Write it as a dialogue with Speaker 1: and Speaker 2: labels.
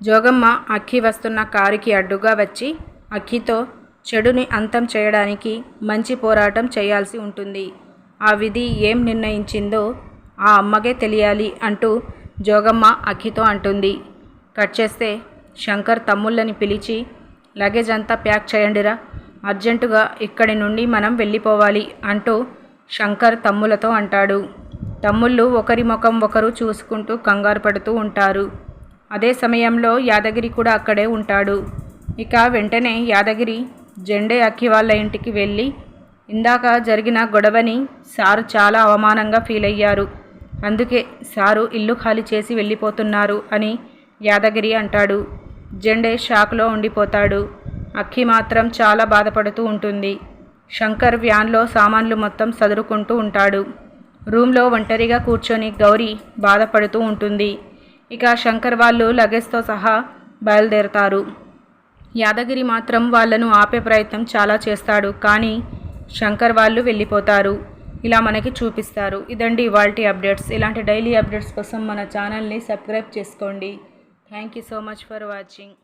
Speaker 1: జోగమ్మ అక్కి వస్తున్న కారుకి అడ్డుగా వచ్చి అక్కితో చెడుని అంతం చేయడానికి మంచి పోరాటం చేయాల్సి ఉంటుంది. ఆ విధి ఏం నిర్ణయించిందో ఆ అమ్మకే తెలియాలి అంటూ జోగమ్మ అక్కితో అంటుంది. కట్ చేస్తే శంకర్ తమ్ముళ్ళని పిలిచి లగేజ్ అంతా ప్యాక్ చేయండిరా అర్జెంటుగా ఇక్కడి నుండి మనం వెళ్ళిపోవాలి అంటూ శంకర్ తమ్ములతో అంటాడు. తమ్ముళ్ళు ఒకరి ముఖం ఒకరు చూసుకుంటూ కంగారు పడుతూ ఉంటారు. అదే సమయంలో యాదగిరి కూడా అక్కడే ఉంటాడు. ఇక వెంటనే యాదగిరి జెండే అక్కి వాళ్ళ ఇంటికి వెళ్ళి ఇందాక జరిగిన గొడవని సారు చాలా అవమానంగా ఫీల్ అయ్యారు. అందుకే సారు ఇల్లు ఖాళీ చేసి వెళ్ళిపోతున్నారు అని యాదగిరి అంటాడు. జెండే షాక్లో ఉండిపోతాడు. అక్కి మాత్రం చాలా బాధపడుతూ ఉంటుంది. శంకర్ వ్యాన్లో సామాన్లు మొత్తం సదురుకుంటూ ఉంటాడు. రూమ్లో ఒంటరిగా కూర్చొని గౌరీ బాధపడుతూ ఉంటుంది. ఇక శంకర్ వాళ్ళు లగేజ్తో సహా బయలుదేరతారు. యాదగిరి మాత్రం వాళ్ళను ఆపే ప్రయత్నం చాలా చేస్తాడు కానీ శంకర్ వాళ్ళు వెళ్ళిపోతారు. ఇలా మనకి చూపిస్తారు. ఇదండి ఇవాల్టి అప్డేట్స్. ఇలాంటి డైలీ అప్డేట్స్ కోసం మన ఛానల్ని సబ్స్క్రైబ్ చేసుకోండి. Thank you so much for watching.